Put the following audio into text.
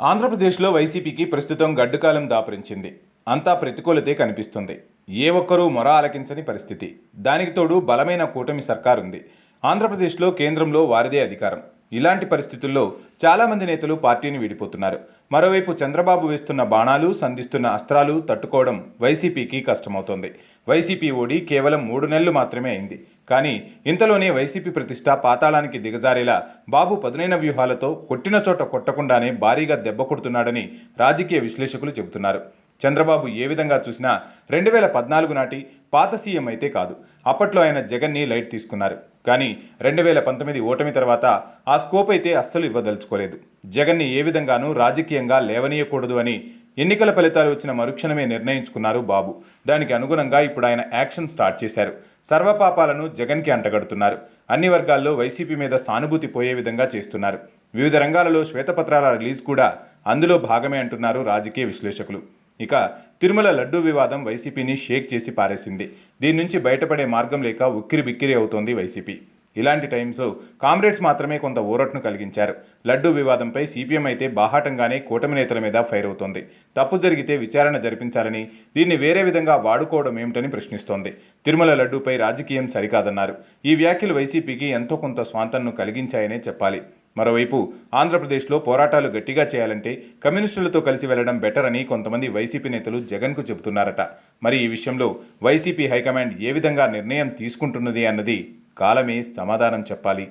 ఆంధ్రప్రదేశ్లో వైసీపీకి ప్రస్తుతం గడ్డుకాలం దాపరించింది. అంతా ప్రతికూలతే కనిపిస్తుంది. ఏ ఒక్కరూ మొర ఆలకించని పరిస్థితి. దానికి తోడు బలమైన కూటమి సర్కారు ఉంది ఆంధ్రప్రదేశ్లో కేంద్రంలో వారిదే అధికారం. ఇలాంటి పరిస్థితుల్లో చాలామంది నేతలు పార్టీని విడిపోతున్నారు. మరోవైపు చంద్రబాబు వేస్తున్న బాణాలు సంధిస్తున్న అస్త్రాలు తట్టుకోవడం వైసీపీకి కష్టమవుతోంది. వైసీపీ ఓడి కేవలం మూడు నెలలు మాత్రమే అయింది. కానీ ఇంతలోనే వైసీపీ ప్రతిష్ట పాతాళానికి దిగజారేలా బాబు పదునైన వ్యూహాలతో కొట్టిన చోట కొట్టకుండానే భారీగా దెబ్బ కొడుతున్నాడని రాజకీయ విశ్లేషకులు చెబుతున్నారు. చంద్రబాబు ఏ విధంగా చూసినా రెండు వేల పద్నాలుగు నాటి పాత సీఎం అయితే కాదు. అప్పట్లో ఆయన జగన్ని లైట్ తీసుకున్నారు. కానీ రెండు వేల పంతొమ్మిది ఓటమి తర్వాత ఆ స్కోప్ అయితే అస్సలు ఇవ్వదలుచుకోలేదు. జగన్ని ఏ విధంగానూ రాజకీయంగా లేవనీయకూడదు అని ఎన్నికల ఫలితాలు వచ్చిన మరుక్షణమే నిర్ణయించుకున్నారు బాబు. దానికి అనుగుణంగా ఇప్పుడు ఆయన యాక్షన్ స్టార్ట్ చేశారు. సర్వపాపాలను జగన్కి అంటగడుతున్నారు. అన్ని వర్గాల్లో వైసీపీ మీద సానుభూతి పోయే విధంగా చేస్తున్నారు. వివిధ రంగాలలో శ్వేతపత్రాల రిలీజ్ కూడా అందులో భాగమే అంటున్నారు రాజకీయ విశ్లేషకులు. ఇక తిరుమల లడ్డూ వివాదం వైసీపీని షేక్ చేసి పారేసింది. దీని నుంచి బయటపడే మార్గం లేక ఉక్కిరి బిక్కిరి అవుతోంది వైసీపీ. ఇలాంటి టైమ్స్లో కామ్రేడ్స్ మాత్రమే కొంత ఊరట్ను కలిగించారు. లడ్డూ వివాదంపై సీపీఎం అయితే బాహాటంగానే కూటమి నేతల మీద ఫైర్ అవుతోంది. తప్పు జరిగితే విచారణ జరిపించాలని దీన్ని వేరే విధంగా వాడుకోవడం ఏమిటని ప్రశ్నిస్తోంది. తిరుమల లడ్డూపై రాజకీయం సరికాదన్నారు. ఈ వ్యాఖ్యలు వైసీపీకి ఎంతో కొంత స్వాంతంను కలిగించాయనే చెప్పాలి. మరోవైపు ఆంధ్రప్రదేశ్లో పోరాటాలు గట్టిగా చేయాలంటే కమ్యూనిస్టులతో కలిసి వెళ్ళడం బెటర్ అని కొంతమంది వైసీపీ నేతలు జగన్కు చెబుతున్నారట. మరి ఈ విషయంలో వైసీపీ హైకమాండ్ ఏ విధంగా నిర్ణయం తీసుకుంటున్నది అన్నది కాలమే సమాధానం చెప్పాలి.